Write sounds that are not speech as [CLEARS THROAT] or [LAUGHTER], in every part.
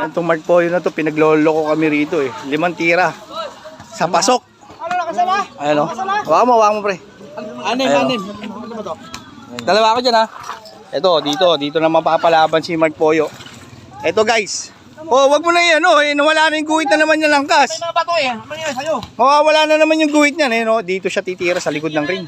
Yan itong Mark Poyo na to, pinaglolo ko kami rito eh. Limang tira. Sa pasok. Ano na kasama? Ayan o. Hawakan mo, hawakan mo pre. Anim, Ayun. anim. Dalawa ako dyan ha. Ito, dito, dito na mapapalaban si Mark Poyo. Ito guys. Oh, wag mo na yan, oh, eh, nawala na yung guhit na naman niya langkas. May mga bato eh. Ano yan sa'yo? Mawawala na naman yung guhit niyan, eh, no? Dito siya titira sa likod ng ring.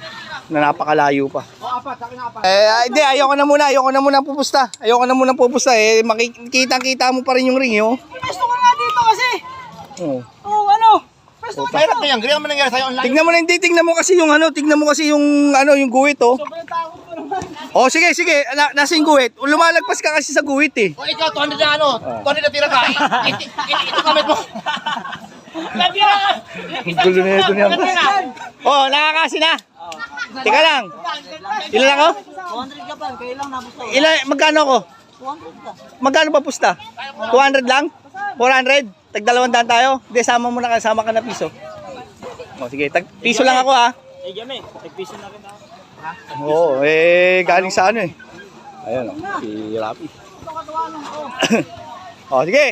Na napakalayo pa. O, apat. Sa akin apat. Eh, ah, hindi, ayoko na muna, ayoko na muna pupusta. Ayoko na muna pupusta, eh, makikita-kita mo pa rin yung ring, eh, oh. Gusto ko nga dito kasi. oh. Oh, ano? Gusto ko Mahirap na yan. Ganyan mo nangyari sa'yo online. Tignan mo na, hindi, tignan mo kasi yung ano, tignan mo kasi yung, ano, yung guhit, oh. Sobrang takot ko naman. Oh, sige, sige, na, nasa yung guhit. Lumalagpas ka kasi sa guhit, eh. O, ikaw, 200 na ano? 200 na tira ka. Ito, kamit mo. Ang gulo na ito niya. Oh, nakakasi na. Teka lang. Ilan lang ako? 200 ka pa. Kaya lang nabos ko. Ilan, magkano ako? 200 ka. Magkano pa pusta? 200 lang? 400? Tag dalawang daan tayo? Hindi, sama mo na, sama ka na piso. Oh, sige, tag piso lang ako ha. Eh, Jame. Nagpiso na rin ako. Oo, eh, galing sa ano eh. Ayun, oh, si Rapi. [COUGHS] oh, sige.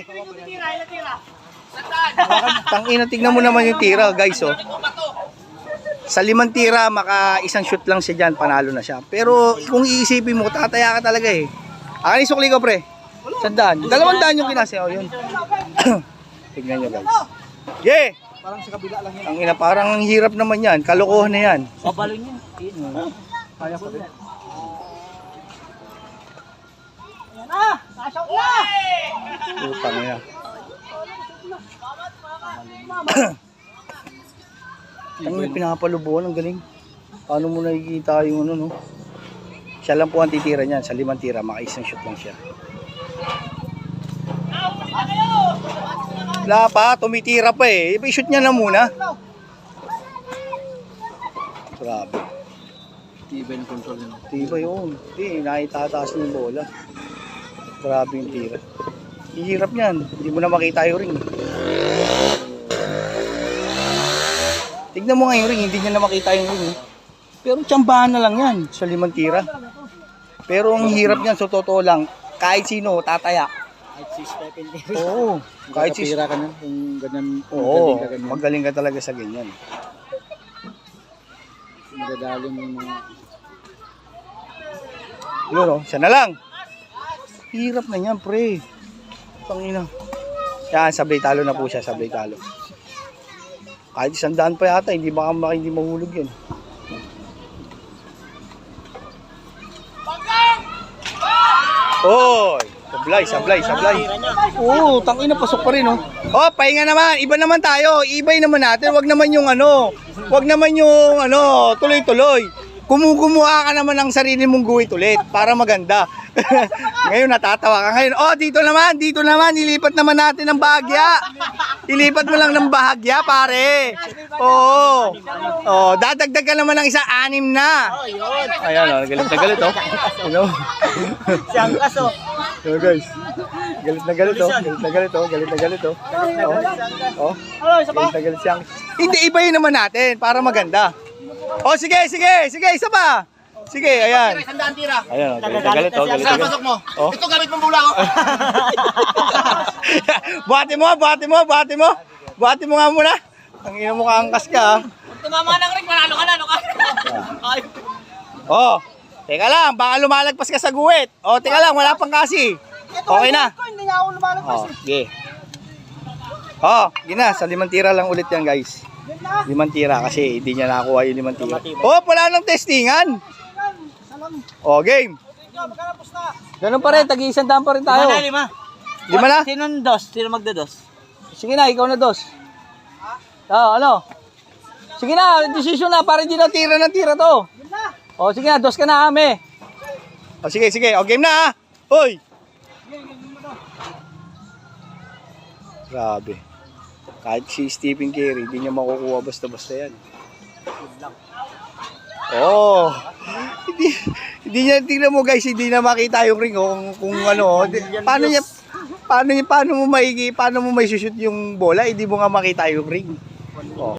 Tangina, tignan mo naman yung tira, guys, oh. Sa limang tira, maka isang shoot lang siya dyan, panalo na siya. Pero kung iisipin mo, tataya ka talaga eh. Akin yung sukli ko, pre. Sandaan. Dalawang daan yung kinasi. Oh, yun. [CLEARS THROAT] Tignan nyo, guys. Yeah! Parang sa kabila lang yan. Ang ina, parang ang hirap naman yan. Kalokohan na yan. Babalon yan. Kaya pa rin. Yan na! Nashout na! Putang ina. [CLEARS THROAT] Ang ina, pinapalubuhan. Ang galing. Paano mo nakikita yung ano, no? Siya lang po ang titira niyan. Sa limang tira, maka isang shoot lang siya. Wala pa, tumitira pa eh. I-shoot niya na muna. Grabe. Even control yun. Tiba yun. Hindi, nakitataas niya yung bola. Grabe yung tira. Hihirap niyan. Hindi mo na makita yung ring. Tignan mo nga yung ring, hindi niya na makita yung ring. eh. Pero tsambahan na lang yan sa limang tira. Pero ang hirap niyan, sa totoo lang, kahit sino, tataya. Kahit si Stephen Davis. Oo. Kahit si... ka na kung ganyan, Oo, magaling ka talaga sa ganyan. Magdadaling yung mga... Yun o, siya na lang. Hirap na yan, pre. Pangina. Yan, sabay talo na po siya, sabay talo. Kahit isang daan pa yata, hindi baka baka hindi mahulog yan. Oy! Sablay, sablay, sablay. Oo, tangina, pasok pa rin, oh. Oh, pahinga naman. Iba naman tayo. Ibay naman natin. Wag naman yung ano. Wag naman yung ano, tuloy-tuloy. Kumukumuha ka naman ng sarili mong guhit ulit para maganda. [LAUGHS] Ngayon natatawa ka ngayon. Oh, dito naman, dito naman. Ilipat naman natin ng bahagya. Ilipat mo lang ng bahagya, pare. Oo. Oh, dadagdag ka naman ng isa anim na. Oh, yun. Ayan, oh, galit na galit, oh. Ano? Siyang kaso. So guys, galit na galit oh. Galit na galit oh. Galit na galit oh. Oh. Oh. Isa pa? Galit na galit siyang. Hindi ibayin naman natin para maganda. Oh, sige, sige, sige, isa pa. Sige, ayan. Isang daan tira. Ayan, oh, galit galit oh. Galit galit. pasok mo? Oh. Ito gamit mong bula ko. [LAUGHS] buhati mo, buhati mo, buhati mo. Buhati mo nga muna. Ang ina mo kaangkas ka ah. Tumama ng ring, manalo ka na, ano ka? Ay. Oh. Teka lang, baka lumalagpas ka sa guwit. Oh, teka lang, wala pang kasi. Okay na. Hindi nga ako lumalagpas Oh, sige. Oh, gina, sa limang tira lang ulit yan, guys. Limang tira kasi hindi niya nakuha yung limang tira. Oh, wala nang testingan. Oh, game. Ganun pa rin, tagi-isang daan pa rin tayo. Lima na, lima. Lima na? Sino ang dos? Sino magdados? Sige na, ikaw na dos. Ah, ano? Sige na, decision na, para hindi na tira ng tira to. Oh, sige na, dos ka na, ame. Oh, sige, sige. Oh, game na, ha? Hoy! Grabe. Kahit si Stephen Curry, hindi niya makukuha basta-basta yan. Oh, hindi, hindi niya, tingnan mo guys, hindi na makita yung ring oh, kung, kung ano, oh. Di- paano niya, paano niya, paano mo maigi, paano mo may shoot yung bola, hindi mo nga makita yung ring. Oh.